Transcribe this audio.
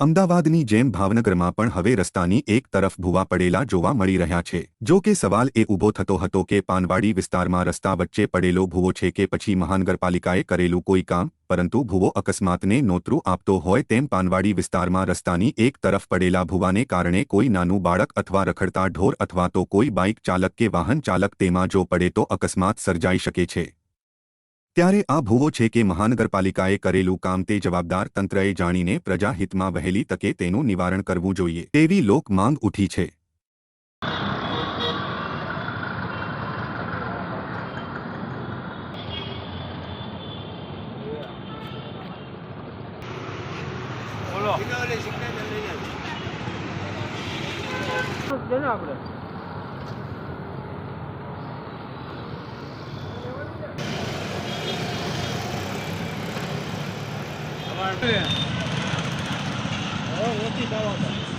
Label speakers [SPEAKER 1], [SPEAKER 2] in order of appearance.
[SPEAKER 1] અમદાવાદની જેમ ભાવનગરમાં પણ હવે રસ્તાની એક તરફ ભૂવા પડેલા જોવા મળી રહ્યા છે. જો કે સવાલ એ ઊભો થતો હતો કે પાનવાડી વિસ્તારમાં રસ્તા વચ્ચે પડેલો ભૂવો છે કે પછી મહાનગરપાલિકાએ કરેલું કોઈ કામ, પરંતુ ભૂવો અકસ્માતને નોતરું આપતો હોય તેમ પાનવાડી વિસ્તારમાં રસ્તાની એક તરફ પડેલા ભૂવાને કારણે કોઈ નાનું બાળક અથવા રખડતા ઢોર અથવા તો કોઈ બાઇક ચાલક કે વાહન ચાલક તેમાં જો પડે તો અકસ્માત સર્જાઈ શકે છે. ત્યારે આ ભૂવો છે કે મહાનગરપાલિકાએ કરેલું કામ તે જવાબદાર તંત્રએ જાણીને પ્રજાહિતમાં વહેલી તકે તેનું નિવારણ કરવું જોઈએ તેવી લોક માંગ ઉઠી છે.
[SPEAKER 2] આપણે
[SPEAKER 3] ઓછી થવા